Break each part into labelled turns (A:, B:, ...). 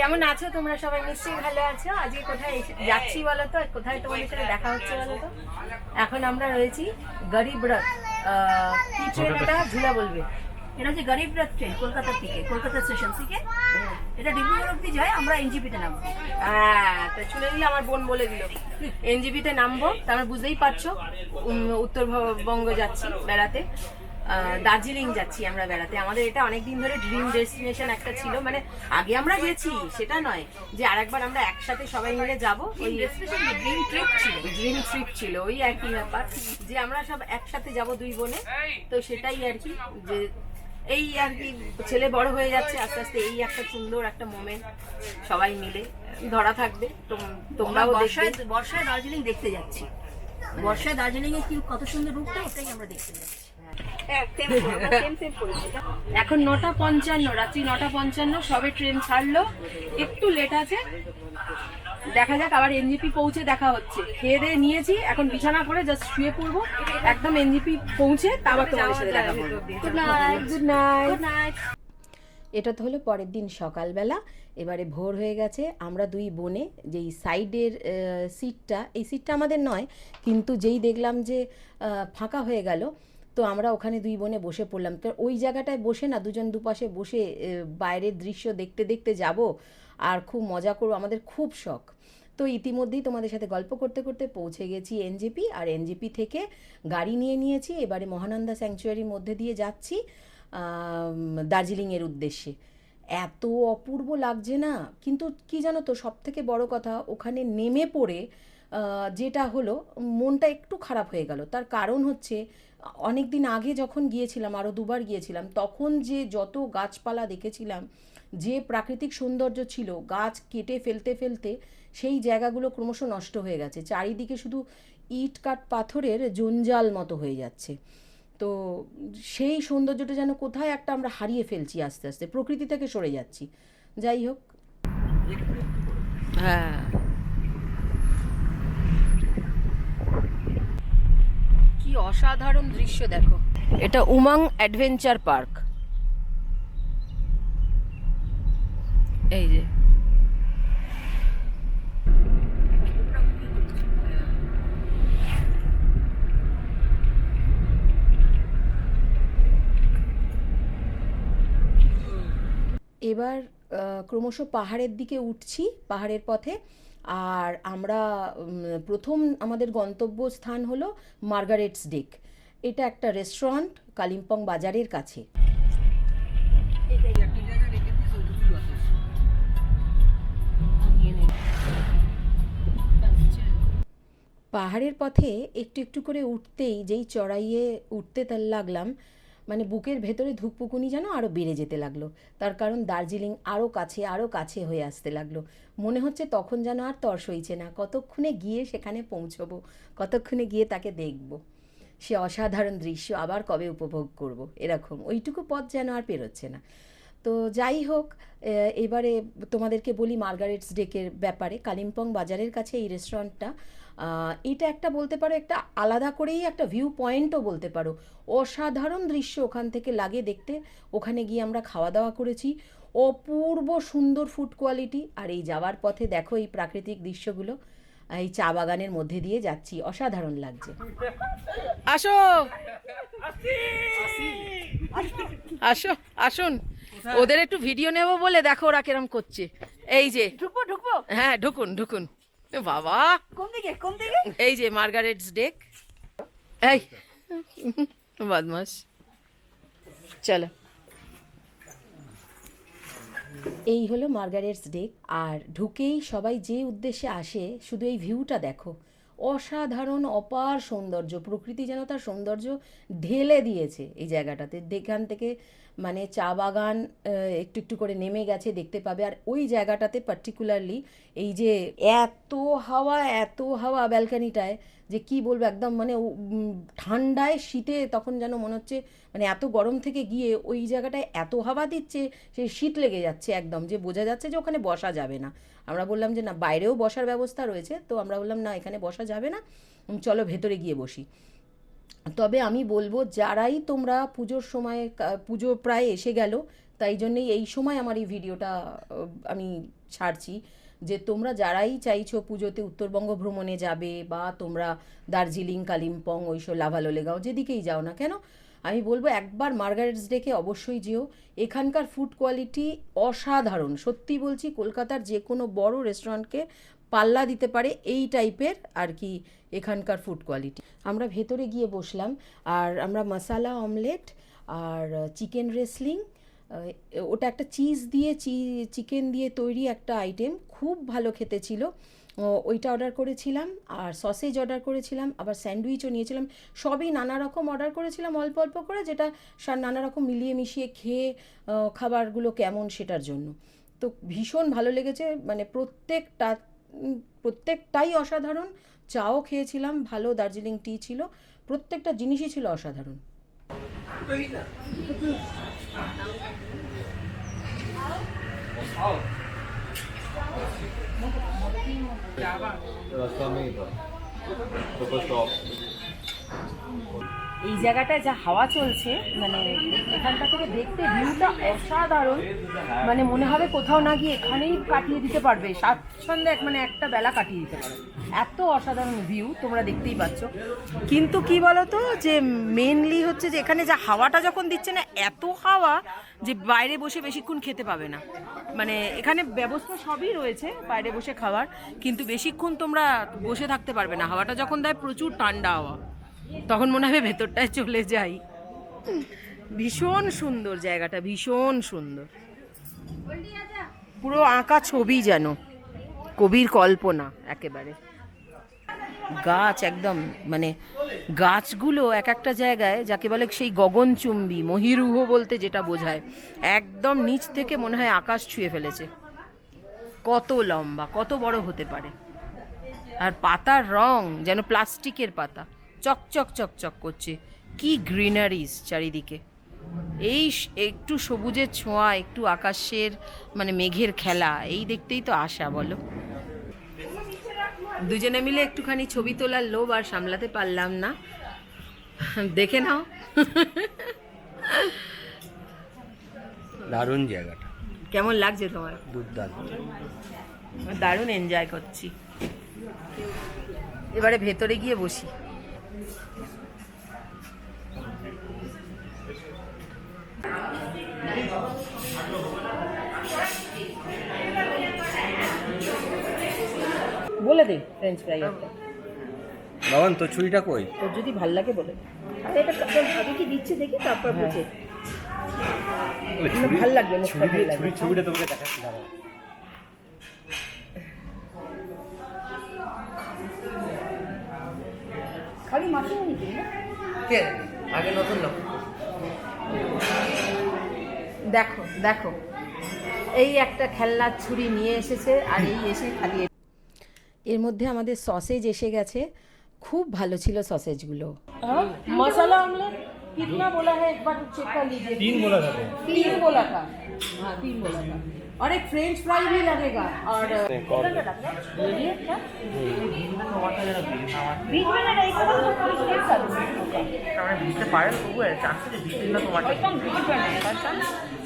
A: কেমন আছো তোমরা সবাই? নিশ্চয়ই ভালো আছো। আজকে কোথায় যাচ্ছি বলো তো কোথায় তোমাদের সাথে দেখা হচ্ছে বলো তো এখন আমরা রয়েছি গরিব রথ কি ট্রেন এটা ঝুলা বলবে।
B: এটা হচ্ছে গরিব রথ ট্রেন কলকাতা থেকে কলকাতা স্টেশন থেকে। এটা ডিব্রুগড় অব্দি যায় আমরা এনজিপিতে নামবো।
A: হ্যাঁ তো শুনে দিলে আমার বোন বলে দিল। এনজিপিতে নামবো তারপর বুঝতেই পারছ উত্তরবঙ্গ যাচ্ছি বেড়াতে। দার্জিলিং যাচ্ছি আমরা বেড়াতে। আমাদের এটা অনেকদিন ধরে ড্রিম ডেস্টিনেশন একটা ছিল। মানে আগে আমরা গেছি সেটা নয় যে আরেকবার আমরা একসাথে সবাই মিলে যাব। ওই
B: ড্রিম ট্রিপ ছিল?
A: ড্রিম ট্রিপ ছিল ওই একই ব্যাপার। যে আমরা সব একসাথে যাব দুই বোনে তো সেটাই আর কি যে এই আর কি ছেলে বড় হয়ে যাচ্ছে আস্তে আস্তে এই একটা সুন্দর একটা মোমেন্ট সবাই মিলে ধরা থাকবে। তোম-
B: আমরা
A: তোমরাও
B: বর্ষায় বর্ষায় দার্জিলিং দেখতে যাচ্ছি। বর্ষায় দার্জিলিং এ কি কত সুন্দর রূপটা ওটাই আমরা দেখতে যাচ্ছি।
A: এখন নটা পঞ্চান্ন রাত্রি নটা পঞ্চান্ন সবে ট্রেন ছাড়লো। একটু লেট আছে। দেখা যাক আবার এনজিপি পৌঁছে দেখা হচ্ছে। খেয়ে দিয়ে নিয়েছি এখন বিছানা করে জাস্ট শুয়ে পড়ব। একদম এনজিপি পৌঁছে তারপর তোমাদের সাথে দেখা গুড নাইট গুড নাইট
C: এটা তো হলো পরের দিন সকালবেলা। এবারে ভোর হয়ে গেছে। আমরা দুই বোনে যেই সাইডের সিটটা এই সিটটা আমাদের নয় কিন্তু যেই দেখলাম যে ফাঁকা হয়ে গেল তো আমরা ওখানে দুই বোনে বসে পড়লাম। তো ওই জায়গাটায় বসে না, দুজন দুপাশে বসে বাইরের দৃশ্য দেখতে দেখতে যাব আর খুব মজা করব। আমাদের খুব শখ। তো ইতিমধ্যেই তোমাদের সাথে গল্প করতে করতে পৌঁছে গেছি এনজেপি। আর এনজেপি থেকে গাড়ি নিয়ে নিয়েছি, এবারে মহানন্দা স্যাংচুয়ারির মধ্যে দিয়ে যাচ্ছি দার্জিলিংয়ের উদ্দেশ্যে। এত অপূর্ব লাগছে না, কিন্তু কি জানো তো সব থেকে বড় কথা, ওখানে নেমে পড়ে যেটা হলো, মনটা একটু খারাপ হয়ে গেল। তার কারণ হচ্ছে অনেক দিন আগে যখন গিয়েছিলাম আরও দুবার গিয়েছিলাম, তখন যে যত গাছপালা দেখেছিলাম, যে প্রাকৃতিক সৌন্দর্য ছিল, গাছ কেটে ফেলতে ফেলতে সেই জায়গাগুলো ক্রমশ নষ্ট হয়ে গেছে। চারিদিকে শুধু ইট কাঠ পাথরের জঞ্জাল মতো হয়ে যাচ্ছে। তো সেই সৌন্দর্যটা যেন কোথায় একটা আমরা হারিয়ে ফেলছি আস্তে আস্তে, প্রকৃতি থেকে সরে যাচ্ছি। যাই হোক।
A: হ্যাঁ। কি অসাধারণ দৃশ্য দেখো। এটা উমাং অ্যাডভেঞ্চার পার্ক। এই যে।
C: এবার ক্রমশ পাহাড়ের দিকে উঠছি, পাহাড়ের পথে। আর আমরা প্রথম আমাদের গন্তব্য স্থান হলো মার্গারেটস ডেক। এটা একটা রেস্টুরেন্ট কালিম্পং বাজারের কাছে। পাহাড়ের পথে একটু একটু করে উঠতেই যেই চড়াইয়ে উঠতে তার লাগলাম মানে বুকের ভেতরে ধুকপুকুনি যেন আরও বেড়ে যেতে লাগল। তার কারণ দার্জিলিং আরও কাছে আরও কাছে হয়ে আসতে লাগল। মনে হচ্ছে তখন যেন আর তর সইছে না। কতক্ষণে গিয়ে সেখানে পৌঁছবো? কতক্ষণে গিয়ে তাকে দেখব? সে অসাধারণ দৃশ্য আবার কবে উপভোগ করব? এরকম। ওইটুকু পথ যেন আর পেরোচ্ছে না। তো যাই হোক এবারে তোমাদেরকে বলি মার্গারেটস ডেকের ব্যাপারে। কালিম্পং বাজারের কাছে এই রেস্টুরেন্টটা এটা একটা বলতে পারো একটা আলাদা করেই একটা ভিউ পয়েন্টও বলতে পারো। অসাধারণ দৃশ্য ওখান থেকে লাগে দেখতে। ওখানে গিয়ে আমরা খাওয়া দাওয়া করেছি। অপূর্ব সুন্দর ফুড কোয়ালিটি আর এই যাওয়ার পথে দেখো এই প্রাকৃতিক দৃশ্যগুলো। এই চা বাগানের মধ্যে দিয়ে যাচ্ছি। অসাধারণ লাগছে।
A: আসো! আসো আসুন। ওদের একটু ভিডিও নেব বলে দেখো ওরা কিরম করছে। এই যে।
B: ঢুকবো ঢুকবো?
A: হ্যাঁ ঢুকুন ঢুকুন। বাবা।
B: কোন দিকে কোন দিকে
A: এই যে মার্গারেটস ডেক। এই বদমাস চলো।
C: এই হলো মার্গারেটস ডেক আর ঢুকেই সবাই যে উদ্দেশ্যে আসে শুধু এই ভিউটা দেখো। অসাধারণ অপার সৌন্দর্য প্রকৃতি যেন তার সৌন্দর্য ঢেলে দিয়েছে এই জায়গাটাতে। এখান থেকে মানে চা বাগান একটু একটু করে নেমে গেছে, দেখতে পাবে। আর ওই জায়গাটাতে পার্টিকুলারলি এই যে এত হাওয়া এত হাওয়া ব্যালকানিটায় যে কি বলব, একদম মানে ঠান্ডায় শীতে তখন যেন মনে হচ্ছে মানে এত গরম থেকে গিয়ে ওই জায়গাটায় এত হাওয়া দিচ্ছে, সেই শীত লেগে যাচ্ছে একদম। যে বোঝা যাচ্ছে যে ওখানে বসা যাবে না। আমরা বললাম যে, না, বাইরেও বসার ব্যবস্থা রয়েছে। তো আমরা বললাম, না, এখানে বসা যাবে না। চলো ভেতরে গিয়ে বসি। তবে আমি বলব, যারাই তোমরা পুজোর সময় পুজো প্রায় এসে গেল,
D: তাই জন্যই এই সময় আমার এই ভিডিওটা আমি ছাড়ছি। যে তোমরা যারাই চাইছো পুজোতে উত্তরবঙ্গ ভ্রমণে যাবে বা তোমরা দার্জিলিং, কালিম্পং, ওইসব লাভালোলেগাঁও যেদিকেই যাও না কেন, আমি বলব একবার মার্গারেটস ডেকে অবশ্যই যেও। এখানকার ফুড কোয়ালিটি অসাধারণ। সত্যি বলছি, কলকাতার যে কোনো বড় রেস্টুরেন্টকে পাল্লা দিতে পারে এই টাইপের আর কি এখানকার ফুড কোয়ালিটি আমরা ভেতরে গিয়ে বসলাম, আর আমরা মশালা অমলেট আর চিকেন রেসলিং ওটা একটা চিজ দিয়ে চিকেন দিয়ে তৈরি একটা আইটেম খুব ভালো খেতে ছিল। ওইটা অর্ডার করেছিলাম, আর সসেজ অর্ডার করেছিলাম, আবার স্যান্ডউইচও নিয়েছিলাম। সবই নানা রকম অর্ডার করেছিলাম অল্প অল্প করে, যেটা নানা রকম মিলিয়ে মিশিয়ে খেয়ে খাবারগুলো কেমন সেটার জন্য। তো ভীষণ ভালো লেগেছে মানে প্রত্যেকটা প্রত্যেকটাই অসাধারণ। চাও খেয়েছিলাম ভালো দার্জিলিং টি ছিল। প্রত্যেকটা জিনিসই ছিল অসাধারণ।
E: রাস্তা
C: এই জায়গাটায় যা হাওয়া চলছে মানে এখানটা থেকে দেখতে ভিউটা অসাধারণ। মানে মনে হবে কোথাও না গিয়ে এখানেই কাটিয়ে দিতে পারবে। স্বাচ্ছন্দ্যে এক মানে একটা বেলা কাটিয়ে দিতে পারবে। এত অসাধারণ ভিউ তোমরা দেখতেই পাচ্ছ। কিন্তু কি বলতো, যে মেনলি হচ্ছে যে এখানে যা হাওয়াটা যখন দিচ্ছে না, এত হাওয়া যে বাইরে বসে বেশিক্ষণ খেতে পাবে না। মানে এখানে ব্যবস্থা সবই রয়েছে, বাইরে বসে খাওয়ার। কিন্তু বেশিক্ষণ তোমরা বসে থাকতে পারবে না। হাওয়াটা যখন দেয় প্রচুর ঠান্ডা হাওয়া। তখন মনে হবে ভেতরটায় চলে যাই। ভীষণ সুন্দর জায়গাটা, ভীষণ সুন্দর। পুরো আঁকা ছবি যেন, কবির কল্পনা একেবারে। গাছ একদম মানে গাছগুলো এক একটা জায়গায় যাকে বলে সেই গগনচুম্বী, মহিরুহ বলতে যেটা বোঝায়, একদম নিচ থেকে মনে হয় আকাশ ছুঁয়ে ফেলেছে। কত লম্বা, কত বড় হতে পারে। আর পাতার রং যেন প্লাস্টিকের পাতা। চকচক চকচক করছে। কি গ্রিনারিজ চারিদিকে। এই একটু সবুজের ছোঁয়া একটু আকাশের মানে মেঘের খেলা এই দেখতেই তো আশা বলো। দুজনে মিলে একটুখানি ছবি তোলার লোভ আর সামলাতে পারলাম না। দেখে নাও।
F: দারুণ জায়গাটা।
C: কেমন লাগছে তোমার?
F: দুর্দান্ত।
C: দারুণ এনজয় করছি। এবারে ভেতরে গিয়ে বসি। বলে দে ফ্রেঞ্চ ফ্রাই একটা।
F: বাবান তোর ছুরিটা কই?
C: তোর যদি ভালো লাগে বলে। আরে এটা আগে কি দিচ্ছে দেখি তারপর বুঝে। ভালো লাগবে মুখটা ভালো লাগবে।
F: ছবিটা তোকে দেখাচ্ছি দাঁড়াও।
C: খালি মাছের নিবি না?
F: আগে নতুন লোক
C: দেখো দেখো এই একটা খেলনার ছুরি নিয়ে এসেছে আর এই এসে খালি
D: এর মধ্যে আমাদের সসেজ এসে গেছে খুব ভালো ছিল সসেজগুলো
C: मसाला ऑमलेट कितना बोला है एक बार चेक कर लीजिए
F: तीन बोला था तो।
C: तीन बोला था हाँ तीन बोला था और एक फ्रेंच फ्राई भी लगेगा और ये क्या? बीच में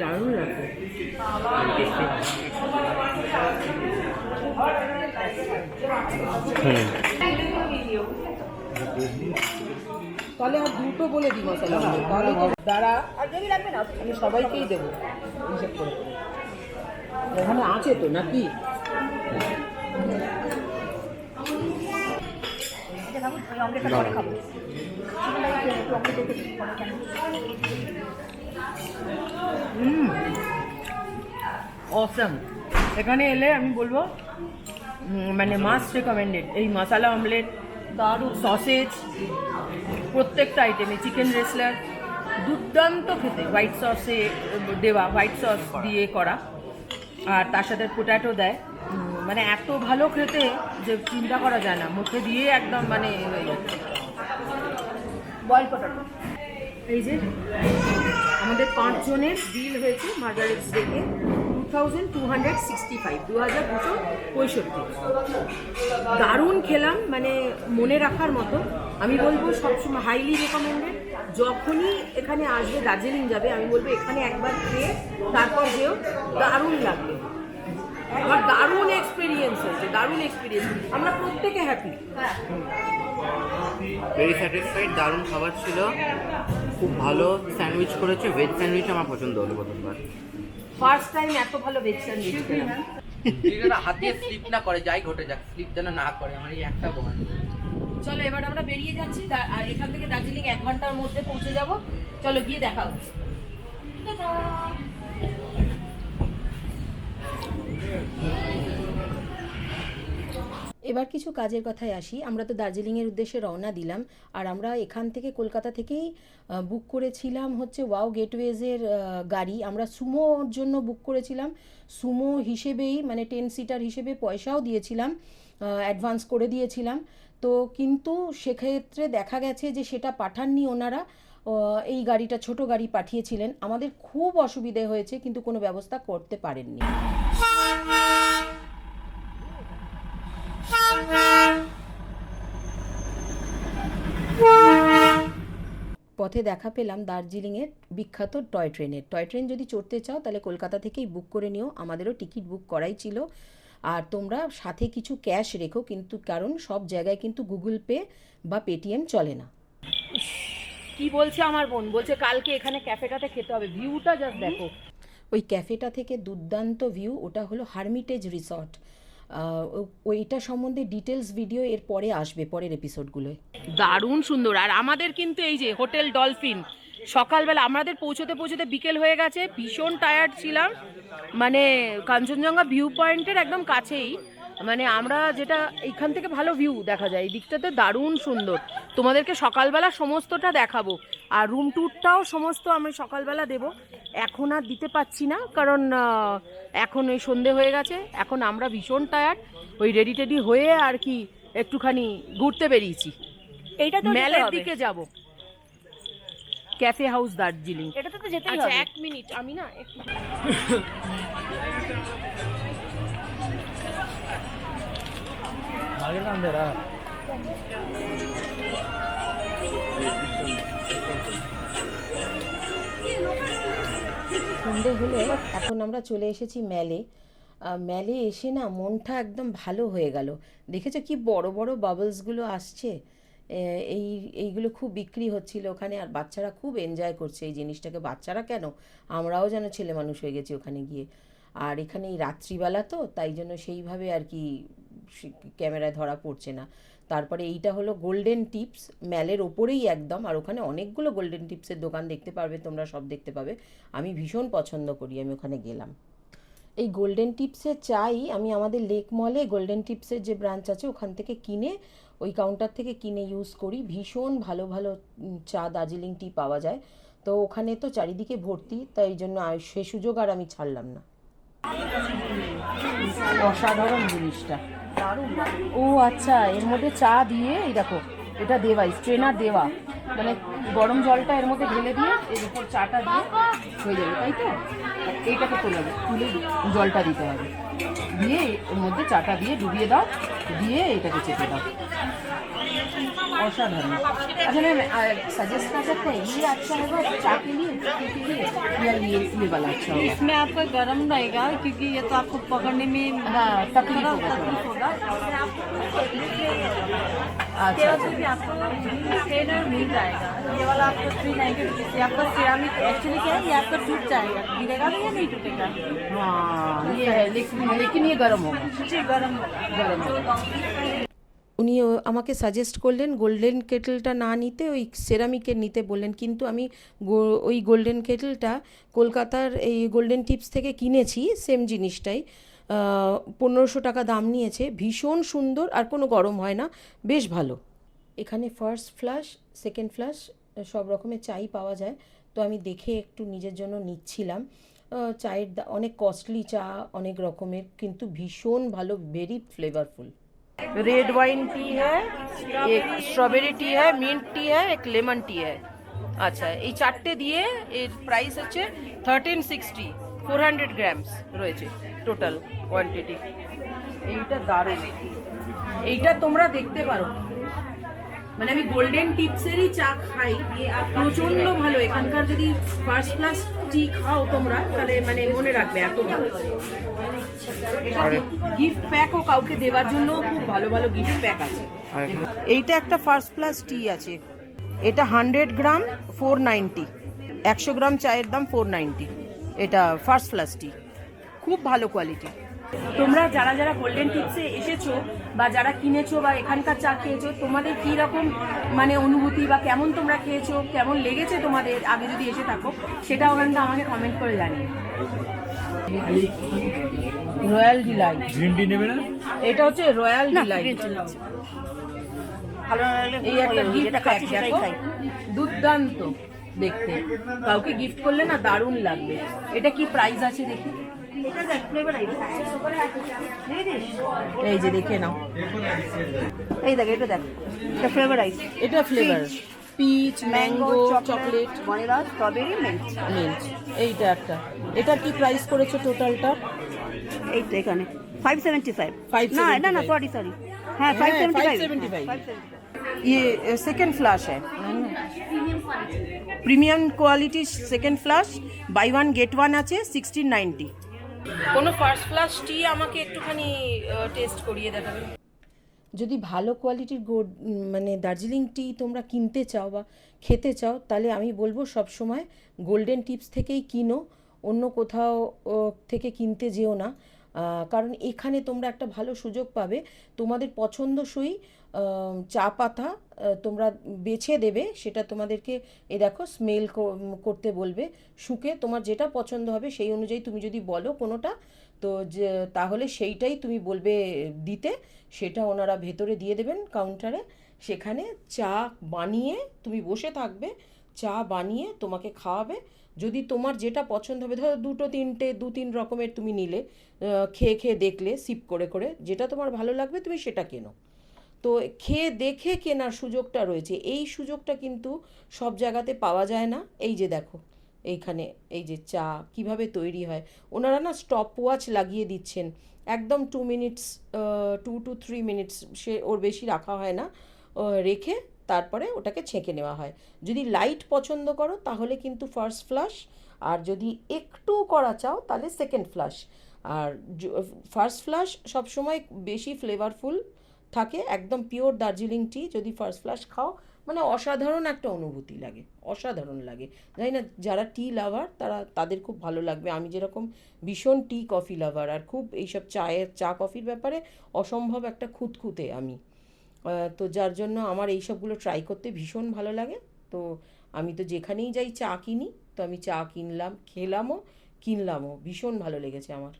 C: দারুণ লাগছে। তাহলে আর দুটো বলে দিই মশলা তাহলে
B: না
C: আমি সবাইকেই দেবো। হিসেব করে এখানে আছে তো নাকি?
B: খাব
A: অসম এখানে এলে আমি বলব মানে মাস্ট রেকমেন্ডেড এই মশালা অমলেট দারুণ। সসেজ প্রত্যেকটা আইটেমে চিকেন রেসলার দুর্দান্ত খেতে। হোয়াইট সসে দেওয়া হোয়াইট সস দিয়ে করা। আর তার সাথে পোট্যাটো দেয়। মানে এত ভালো খেতে যে চিন্তা করা যায় না। মুখে দিয়ে একদম মানে হয়ে যাচ্ছে
B: বয়েল পটাটো।
A: এই যে, আমাদের পাঁচজনের বিল হয়েছে মার্গারেটস ডেকে two thousand two hundred sixty five দু হাজার দুশো পঁয়ষট্টি। দারুণ খেলাম মানে মনে রাখার মতো। আমি বলব সবসময় হাইলি রেকমেন্ডেড যখনই এখানে আসবে, দার্জিলিং যাবে, আমি বলব এখানে একবার খেয়ে তারপর যেও। দারুণ লাগবে। আমার দারুণ এক্সপিরিয়েন্স হয়েছে, দারুণ এক্সপিরিয়েন্স আমরা প্রত্যেকে হ্যাপি
E: ভেরি স্যাটিসফাইড দারুণ খাবার ছিল। খুব ভালো স্যান্ডউইচ করেছে ভেজ স্যান্ডউইচ আমার পছন্দ হলো প্রথমবার।
A: ফার্স্ট টাইম এত ভালো ভেজ স্যান্ডউইচ খেলাম।
E: হাত দিয়ে স্লিপ না করে যাই ঘটে যাক স্লিপ যেন না করে আমার এই একটা বোন
A: চলো এবার আমরা বেরিয়ে যাচ্ছি আর এখান থেকে দার্জিলিং এক ঘণ্টার মধ্যে পৌঁছে যাব। চলো গিয়ে দেখা হচ্ছে
C: এবার কিছু কাজের কথায় আসি। আমরা তো দার্জিলিংয়ের উদ্দেশ্যে রওনা দিলাম। আর আমরা এখান থেকে কলকাতা থেকেই বুক করেছিলাম হচ্ছে ওয়াও গেটওয়েজের গাড়ি। আমরা সুমোর জন্য বুক করেছিলাম। সুমো হিসেবেই মানে টেন সিটার হিসেবে পয়সাও দিয়েছিলাম অ্যাডভান্স করে দিয়েছিলাম। তো কিন্তু সেক্ষেত্রে দেখা গেছে যে সেটা পাঠাননি ওনারা। এই গাড়িটা ছোট গাড়ি পাঠিয়েছিলেন। আমাদের খুব অসুবিধে হয়েছে, কিন্তু কোনো ব্যবস্থা করতে পারেননি। পথে দেখা পেলাম দার্জিলিংয়ের বিখ্যাত টয় ট্রেনের। টয় ট্রেন যদি চড়তে চাও তাহলে কলকাতা থেকেই বুক করে নিও। আমাদেরও টিকিট বুক করাই ছিল। আর তোমরা সাথে কিছু ক্যাশ রেখো কিন্তু কারণ সব জায়গায় কিন্তু গুগল পে বা পেটিএম চলে না।
A: কি বলছে আমার বোন? বলছে কালকে এখানে ক্যাফেটাতে খেতে হবে। ভিউটা জাস্ট দেখো।
C: ওই ক্যাফেটা থেকে দুর্দান্ত ভিউ ওটা হলো হারমিটেজ রিসর্ট। ওইটা সম্বন্ধে ডিটেলস ভিডিও এর পরে আসবে, পরের এপিসোডগুলোয়
A: দারুণ সুন্দর। আর আমাদের কিন্তু এই যে হোটেল ডলফিন, সকালবেলা আমাদের পৌঁছতে পৌঁছতে বিকেল হয়ে গেছে, ভীষণ টায়ার্ড ছিলাম। মানে কাঞ্চনজঙ্ঘা ভিউ পয়েন্টের একদম কাছেই। মানে আমরা যেটা এইখান থেকে ভালো ভিউ দেখা যায় এই দিকটাতে দারুণ সুন্দর। তোমাদেরকে সকালবেলা সমস্তটা দেখাবো আর রুম ট্যুরটাও সমস্ত আমি সকালবেলা দেব। এখন আর দিতে পাচ্ছি না কারণ এখন ওই সন্ধে হয়ে গেছে এখন আমরা ভীষণ টায়ার্ড ওই রেডি টেডি হয়ে আর কি একটুখানি ঘুরতে বেরিয়েছি।
B: এইটা তো
A: মেলের দিকে যাব। ক্যাফে হাউস দার্জিলিং
B: এটাতে তো যেতেই
A: আচ্ছা এক মিনিট আমি না একটু
C: সন্ধে হলে এখন আমরা চলে এসেছি ম্যালে ম্যালে এসে না মনটা একদম ভালো হয়ে গেল। দেখেছ কি বড় বড় বাবলসগুলো আসছে? এই, এইগুলো খুব বিক্রি হচ্ছিল ওখানে আর বাচ্চারা খুব এনজয় করছে এই জিনিসটাকে। বাচ্চারা কেন? আমরাও যেন ছেলে মানুষ হয়ে গেছি ওখানে গিয়ে। আর এখানে এই রাত্রিবেলা তো, তাই জন্য সেইভাবে আর কি ক্যামেরায় ধরা পড়ছে না। তারপরে এইটা হলো গোল্ডেন টিপস ম্যালের ওপরেই একদম। আর ওখানে অনেকগুলো গোল্ডেন টিপসের দোকান দেখতে পারবে, তোমরা সব দেখতে পাবে। আমি ভীষণ পছন্দ করি, আমি ওখানে গেলাম। এই গোল্ডেন টিপসের চাই, আমি আমাদের লেক মলে গোল্ডেন টিপসের যে ব্রাঞ্চ আছে, ওখান থেকে কিনে, ওই কাউন্টার থেকে কিনে ইউজ করি। ভীষণ ভালো ভালো চা দার্জিলিং টি পাওয়া যায়। তো ওখানে তো চারিদিকে ভর্তি, তাই জন্য সে সুযোগ আর আমি ছাড়লাম না। অসাধারণ জিনিসটা। ও আচ্ছা এর মধ্যে চা দিয়ে, এই দেখো, এটা দেওয়া স্ট্রেনার দেওয়া। মানে
A: গরম জলটা এর মধ্যে ঢেলে দিয়ে, এর উপর চাটা দিয়ে হয়ে যাবে, তাই তো? এইটাকে তুলে তুলে জলটা দিতে হবে। দিয়ে এর মধ্যে চাটা দিয়ে ডুবিয়ে দাও, দিয়ে এটাকে চেপে দাও। অসাধারণ अच्छा मैम सजेस्ट कर सकते हैं ये अच्छा होगा चाय के लिए टी के लिए या ये ये वाला अच्छा होगा
G: इसमें आपका गर्म रहेगा क्योंकि ये तो आपको पकड़ने में
A: हाँ तकलीफ
G: थोड़ा
A: होगा
G: तकलीफ होगा इसमें आपको
A: अच्छा
G: तेरह
A: अच्छा
G: सौ भी आपको स्टेनर मिल जाएगा ये वाला आपको थ्री नाइन्टी रुपीज़ ये आपका सिरामिक एक्चुअली क्या है ये आपका टूट जाएगा गिरेगा नहीं या नहीं टूटेगा
A: हाँ ये है लेकिन लेकिन ये गर्म होगा
G: जी गर्म होगा
A: गर्म होगा
C: উনি আমাকে সাজেস্ট করলেন গোল্ডেন কেটেলটা না নিতে, ওই সেরামিকের নিতে বললেন। কিন্তু আমি ওই গোল্ডেন কেটেলটা কলকাতার এই গোল্ডেন টিপস থেকে কিনেছি সেম জিনিসটাই। পনেরোশো টাকা দাম নিয়েছে। ভীষণ সুন্দর, আর কোনো গরম হয় না। বেশ ভালো। এখানে ফার্স্ট ফ্লাশ সেকেন্ড ফ্লাশ সব রকমের চাই পাওয়া যায়। তো আমি দেখে একটু নিজের জন্য নিচ্ছিলাম। চায়ের অনেক কস্টলি চা, অনেক রকমের, কিন্তু ভীষণ ভালো very flavourful
A: red wine tea है एक স্ট্রবেরি টি है মিন্ট টি है एक লেমন টি है আচ্ছা এই চারটে দিয়ে এর প্রাইস হচ্ছে thirteen sixty four hundred grams রয়েছে টোটাল কোয়ান্টিটি এইটা দারুণ এইটা তোমরা দেখতে পারো মানে আমি গোল্ডেন টিপসেরই চা খাই প্রচণ্ড ভালো। এখানকার যদি ফার্স্ট ক্লাস টি খাও তোমরা তাহলে মানে মনে রাখবে এত ভালো। গিফট প্যাকও কাউকে দেওয়ার জন্য খুব ভালো ভালো গিফট প্যাক আছে। এইটা একটা ফার্স্ট ক্লাস টি আছে। এটা হান্ড্রেড গ্রাম ফোর নাইনটি একশো গ্রাম চায়ের দাম ফোর নাইনটি এটা ফার্স্ট ক্লাস টি খুব ভালো কোয়ালিটি তোমরা যারা যারা গোল্ডেন টিপসে এসেছ বা যারা কিনেছো বা এখানকার চা খেয়েছো তোমাদের কি রকম মানে অনুভূতি বা কেমন তোমরা খেয়েছো কেমন লেগেছে তোমাদের আগে যদি এসে থাকো সেটা ওখানটা আমাকে কমেন্ট করে জানিয়ে রয়্যাল ডিলাইট
F: গ্রিন টি নেবে না?
A: এটা হচ্ছে রয়্যাল ডিলাইট এই একটা গিফট প্যাক দেখো। দুর্দান্ত দেখতে। কাউকে গিফট করলে না দারুণ লাগবে। এটা কি প্রাইস আছে দেখি? এই যে দেখে নাও
B: এই দেখ এটা দেখ এটা ফ্লেভার আইস
A: এটা flavour peach mango chocolate
B: vanilla strawberry mint
A: mint এইটা একটা এটা কি প্রাইস করেছে টোটালটা
B: এই তো এখানে ফাইভ সেভেন্টি ফাইভ
A: 575
B: না না না সরি সরি হ্যাঁ ফাইভ
A: হ্যাঁ,
B: সেভেন্টি ফাইভ
A: 575 ये सेकंड फ्लैश है premium quality second flush buy one get one আছে সিক্সটিন নাইনটি কোনো ফার্স্ট ফ্লাশ টি আমাকে একটুখানি টেস্ট করিয়ে দেখাবেন
C: যদি ভালো কোয়ালিটির গো- উম, মানে দার্জিলিং টি তোমরা কিনতে চাও বা খেতে চাও তাহলে আমি বলব সব সময় গোল্ডেন টিপস থেকেই কিনো। অন্য কোথাও থেকে কিনতে যেও না। কারণ এখানে তোমরা একটা ভালো সুযোগ পাবে। তোমাদের পছন্দসই চা পাতা তোমরা বেছে দেবে, সেটা তোমাদেরকে এ দেখো স্মেল করতে বলবে। শুকে তোমার যেটা পছন্দ হবে সেই অনুযায়ী তুমি যদি বলো কোনোটা, তো যে, তাহলে সেইটাই তুমি বলবে দিতে, সেটা ওনারা ভেতরে দিয়ে দেবেন কাউন্টারে সেখানে চা বানিয়ে তুমি বসে থাকবে, চা বানিয়ে তোমাকে খাওয়াবে। যদি তোমার যেটা পছন্দ হবে, ধরো দুটো, তিনটে, দু, তিন রকমের তুমি নিলে খেয়ে খেয়ে দেখলে সিপ করে করে, যেটা তোমার ভালো লাগবে তুমি সেটা কেনো। তো খেয়ে দেখে কেনার সুযোগটা রয়েছে। এই সুযোগটা কিন্তু সব জায়গাতে পাওয়া যায় না। এই যে দেখো, এইখানে এই যে চা কীভাবে তৈরি হয়। ওনারা না স্টপ ওয়াচ লাগিয়ে দিচ্ছেন। একদম two minutes two two three minutes সে ওর বেশি রাখা হয় না। রেখে তারপরে ওটাকে ছেঁকে নেওয়া হয়। যদি লাইট পছন্দ করো তাহলে কিন্তু ফার্স্ট ফ্লাশ আর যদি একটু করা চাও তাহলে সেকেন্ড ফ্লাশ আর ফার্স্ট ফ্লাশ সবসময় বেশি ফ্লেভারফুল থাকে, একদম পিওর দার্জিলিং টি যদি ফার্স্ট ফ্লাশ খাও মানে অসাধারণ একটা অনুভূতি লাগে, অসাধারণ লাগে। জানি না, যারা টি লাভার তারা, তাদের খুব ভালো লাগবে। আমি যেরকম ভীষণ টি কফি লাভার আর খুব এইসব চায়ের, চা কফির ব্যাপারে অসম্ভব একটা খুঁতখুঁতে আমি। তো যার জন্য আমার এইসবগুলো ট্রাই করতে ভীষণ ভালো লাগে। তো আমি তো যেখানেই যাই চা কিনি, তো আমি চা কিনলাম, খেলামও, কিনলামও। ভীষণ ভালো লেগেছে আমার।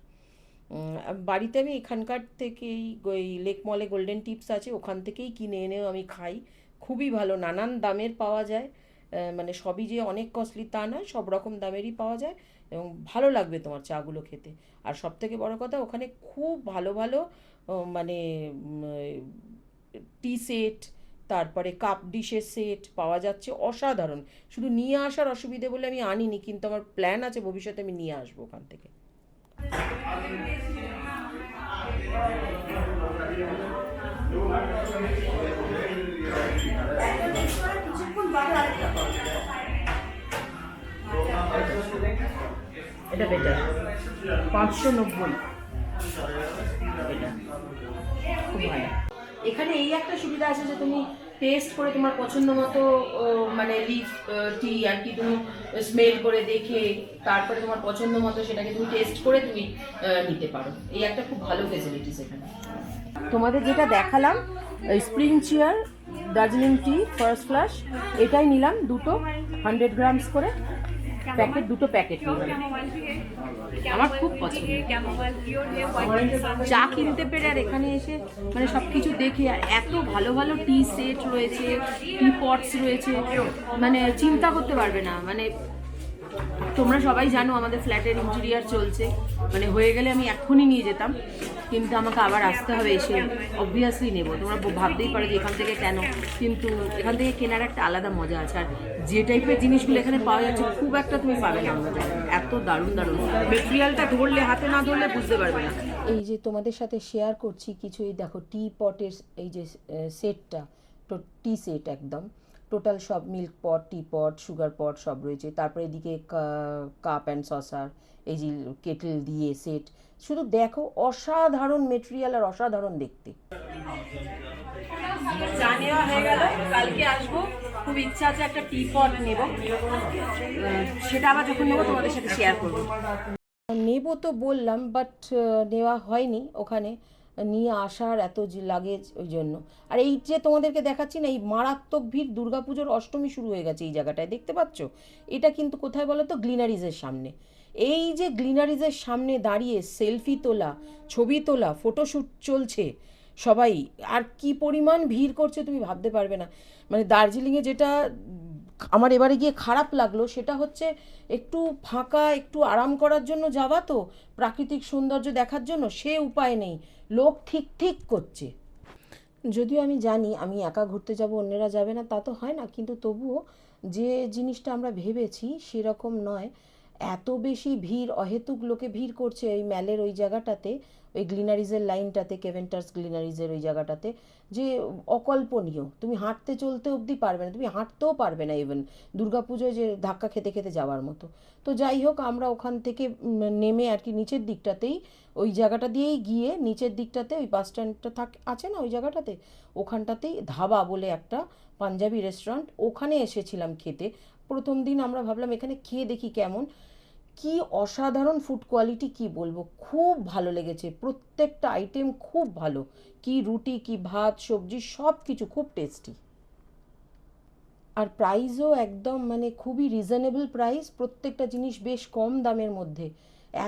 C: বাড়িতে আমি এখানকার থেকেই ওই লেক মলে গোল্ডেন টিপস আছে, ওখান থেকেই কিনে এনেও আমি খাই। খুবই ভালো, নানান দামের পাওয়া যায়। মানে সবই যে অনেক কস্টলি তা নয়, সব রকম দামেরই পাওয়া যায় এবং ভালো লাগবে তোমার চাগুলো খেতে। আর সব থেকে বড়ো কথা, ওখানে খুব ভালো ভালো মানে টি সেট তারপরে কাপ ডিশের সেট পাওয়া যাচ্ছে অসাধারণ। শুধু নিয়ে আসার অসুবিধে বলে আমি আনিনি, কিন্তু আমার প্ল্যান আছে, ভবিষ্যতে আমি নিয়ে আসব ওখান থেকে। এটা বেটার পাঁচশো নব্বই। এটা খুব ভালো। এখানে এই একটা সুবিধা আছে যে তুমি টেস্ট করে তোমার পছন্দ মতো মানে লিফ টি আর কি তুমি স্মেল করে দেখে, তারপরে তোমার পছন্দ মতো সেটাকে তুমি টেস্ট করে তুমি নিতে পারো। এই একটা খুব ভালো ফেসিলিটিস এখানে। তোমাদের যেটা দেখালাম spring chair Darjeeling tea first class এটাই নিলাম দুটো হান্ড্রেড গ্রামস করে। প্যাকেট দুটো প্যাকেট নিলাম। আমার খুব পছন্দ। চা কিনতে পেরে আর এখানে এসে মানে সব কিছু দেখে আর এত ভালো ভালো টি সেট রয়েছে টি পটস রয়েছে মানে চিন্তা করতে পারবে না। মানে তোমরা সবাই জানো আমাদের ফ্ল্যাটের ইন্টেরিয়ার চলছে। মানে হয়ে গেলে আমি এখনই নিয়ে যেতাম। কিন্তু আমাকে আবার আসতে হবে এসে অবভিয়াসলি নেব। তোমরা ভাবতেই পারো যে এখান থেকে কেন? কিন্তু এখান থেকে কেনার একটা আলাদা মজা আছে। আর যে টাইপের জিনিসগুলো এখানে পাওয়া যাচ্ছে, খুব একটা তুমি পাবে না জায়গায় এত দারুণ দারুণ। মেটেরিয়ালটা ধরলে, হাতে না ধরলে বুঝতে পারবে না। এই যে তোমাদের সাথে শেয়ার করছি কিছু, এই দেখো টি পটের এই যে সেটটা তো টি সেট একদম। টোটাল সব milk pot tea pot sugar pot সব রয়েছে। তারপরে এদিকে কাপ অ্যান্ড সসার এই যে কেটল দিয়ে সেট শুধু দেখো অসাধারণ মেটেরিয়াল আর অসাধারণ দেখতে। চা নেওয়া হয়ে গেল। কালকে আসব। খুব ইচ্ছা আছে একটা টি পট নেব। সেটা আবার যখন নেব তোমাদের সাথে শেয়ার করব। নেব তো বললাম বাট নেওয়া হয়নি ওখানে। নিয়ে আসার এত যে লাগেজ ওই জন্য। আর এই যে তোমাদেরকে দেখাচ্ছি না এই মারাত্মক ভিড় দুর্গাপুজোর অষ্টমী শুরু হয়ে গেছে এই জায়গাটায়। দেখতে পাচ্ছ? এটা কিন্তু কোথায় বলো তো গ্লিনারিজের সামনে। এই যে গ্লিনারিজের সামনে দাঁড়িয়ে সেলফি তোলা, ছবি তোলা ফটোশ্যুট চলছে, সবাই, আর কি পরিমাণ ভিড় করছে তুমি ভাবতে পারবে না। মানে দার্জিলিংয়ে যেটা আমার এবারে গিয়ে খারাপ লাগল, সেটা হচ্ছে একটু ফাঁকা, একটু আরাম করার জন্য যাওয়া তো, প্রাকৃতিক সৌন্দর্য দেখার জন্য, সে উপায় নেই। লোক ঠিক ঠিক করছে। যদিও আমি জানি, আমি একা ঘুরতে যাব, অন্যেরা যাবে না, তা তো হয় না, কিন্তু তবুও যে জিনিসটা আমরা ভেবেছি, সেরকম নয়। এত বেশি ভিড়, অহেতুক লোকে ভিড় করছে ওই ম্যালের ওই জায়গাটাতে, ওই গ্লিনারিজের লাইনটাতে, কেভেন্টার্স গ্লিনারিজের ওই জায়গাটাতে, যে অকল্পনীয়। তুমি হাঁটতে চলতে অবধি পারবে না, তুমি হাঁটতেও পারবে না ইভেন দুর্গাপুজোয় যে ধাক্কা খেতে খেতে যাওয়ার মতো। তো যাই হোক, আমরা ওখান থেকে নেমে আর কি নিচের দিকটাতেই, ওই জায়গাটা দিয়েই গিয়ে নিচের দিকটাতে, ওই বাস স্ট্যান্ডটা থাক, আছে না ওই জায়গাটাতে? ওখানটাতেই ধাবা বলে একটা পাঞ্জাবি রেস্টুরেন্ট ওখানে এসেছিলাম খেতে। প্রথম দিন আমরা ভাবলাম এখানে খেয়ে দেখি কেমন। কি অসাধারণ ফুড কোয়ালিটি কি বলব? খুব ভালো লেগেছে। প্রত্যেকটা আইটেম খুব ভালো। কি রুটি, কি ভাত, সবজি সব কিছু খুব টেস্টি আর প্রাইসও একদম মানে খুবই রিজনেবল প্রাইস প্রত্যেকটা জিনিস বেশ কম দামের মধ্যে।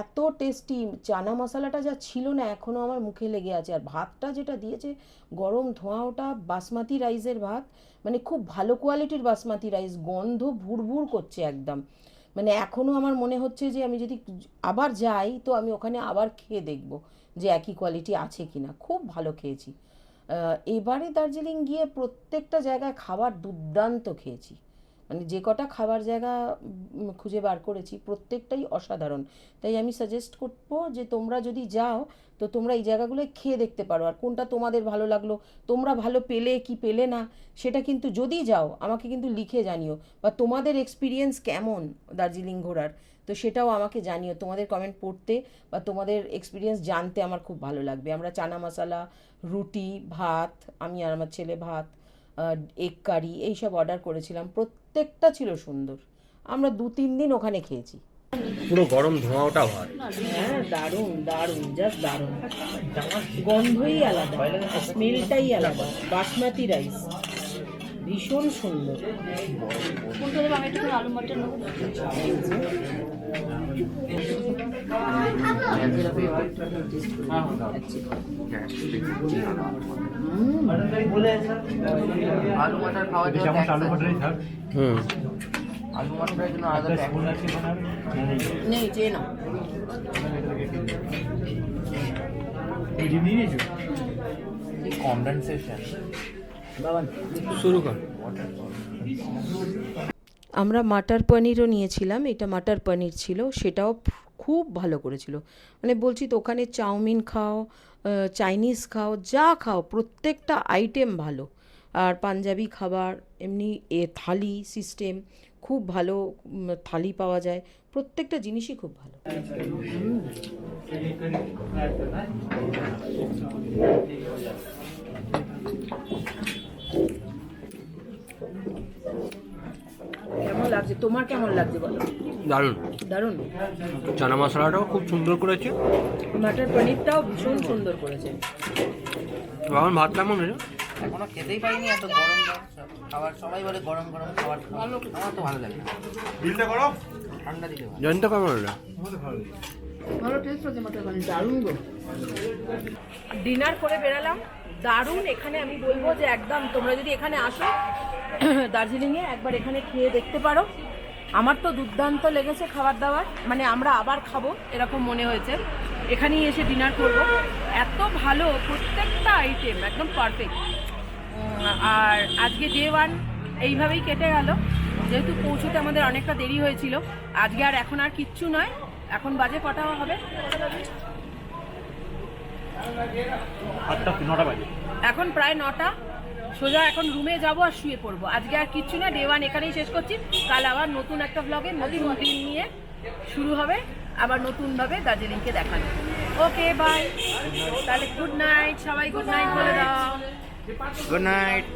C: এত টেস্টি চানা মশলাটা যা ছিল না এখনও আমার মুখে লেগে আছে। আর ভাতটা যেটা দিয়েছে, গরম ধোঁয়া ওটা বাসমতি রাইসের ভাত। মানে খুব ভালো কোয়ালিটির বাসমতি রাইস গন্ধ ভুরভুর করছে একদম। মানে এখনও আমার মনে হচ্ছে যে, আমি যদি আবার যাই, তো আমি ওখানে আবার খেয়ে দেখব যে একই কোয়ালিটি আছে কি না খুব ভালো খেয়েছি। এবারে দার্জিলিং গিয়ে প্রত্যেকটা জায়গায় খাবার দুর্দান্ত খেয়েছি। মানে যে কটা খাবার জায়গা খুঁজে বার করেছি, প্রত্যেকটাই অসাধারণ। তাই আমি সাজেস্ট করব যে তোমরা যদি যাও, তো তোমরা এই জায়গাগুলোয় খেয়ে দেখতে পারো। আর কোনটা তোমাদের ভালো লাগল, তোমরা ভালো পেলে কি পেলে না, সেটা কিন্তু যদি যাও, আমাকে কিন্তু লিখে জানিও। বা তোমাদের এক্সপিরিয়েন্স কেমন দার্জিলিং ঘোরার, তো সেটাও আমাকে জানিও। তোমাদের কমেন্ট পড়তে বা তোমাদের এক্সপিরিয়েন্স জানতে আমার খুব ভালো লাগবে। আমরা চানা মশলা, রুটি, ভাত, আমি আর আমার ছেলে ভাত এগ কারি এইসব অর্ডার করেছিলাম। প্রত্যেকটা ছিল সুন্দর। আমরা দু তিন দিন ওখানে খেয়েছি।
F: পুরো গরম ধোঁয়া ওটা হয়
C: হ্যাঁ দারুণ দারুণ জাস্ট দারুণ। গন্ধই আলাদা স্মেলটাই আলাদা বাসমতি রাইস ভীষণ সুন্দর।
G: আলু
E: আলু মটর খাওয়ার জন্য।
F: হুম
E: আলু
C: চেয়ে নাও
E: কন্ডেনসেশন
F: শুরু কর
H: আমরা মাটার পনিরও নিয়েছিলাম, এটা মাটার পনির ছিল, সেটাও খুব ভালো করেছিল। মানে বলছি তো ওখানে চাউমিন খাও চাইনিজ খাও, যা খাও, প্রত্যেকটা আইটেম ভালো। আর পাঞ্জাবি খাবার, এমনি এ থালি সিস্টেম খুব ভালো থালি পাওয়া যায়, প্রত্যেকটা জিনিসই খুব ভালো। কেমন লাগছে? তোমার কেমন লাগছে বলো?
F: দারুণ।
H: দারুণ?
F: চানা মশলাটাও খুব সুন্দর করেছে।
H: মাটার পনিরটাও ভীষণ সুন্দর করেছে।
F: এখন ভাত কেমন হয়েছে?
E: এখনও খেতেই পাইনি এত গরম খাবার সবাই বলে গরম গরম খাবার খাও। আমার তো ভালো লাগে। না ঠান্ডা দিতে ভালো
F: জয়ন্ত কেমন হলো
C: ডিনার করে বেরালাম দারুণ, এখানে আমি বলব যে একদম, তোমরা যদি এখানে আসো, দার্জিলিংয়ে একবার এখানে খেয়ে দেখতে পারো। আমার তো দুর্দান্ত লেগেছে খাবার দাবার মানে আমরা আবার খাব, এরকম মনে হয়েছে। এখানেই এসে ডিনার করব। এত ভালো, প্রত্যেকটা আইটেম একদম পারফেক্ট আর আজকে ডে ওয়ান এইভাবেই কেটে গেল। যেহেতু পৌঁছতে আমাদের অনেকটা দেরি হয়েছিল, আজকে আর এখন আর কিচ্ছু নয়। এখন বাজে কটা হবে? এখন প্রায় নটা। সোজা এখন রুমে যাব আর শুয়ে পড়ব। আজকে আর কিচ্ছু না ডে ওয়ান এখানেই শেষ করছি। কাল আবার নতুন একটা ব্লগে নতুন দিন নিয়ে শুরু হবে। আবার নতুনভাবে দার্জিলিংকে দেখানো। ওকে বাই তাহলে গুড নাইট সবাই গুড নাইট বলে দাও।
E: Good night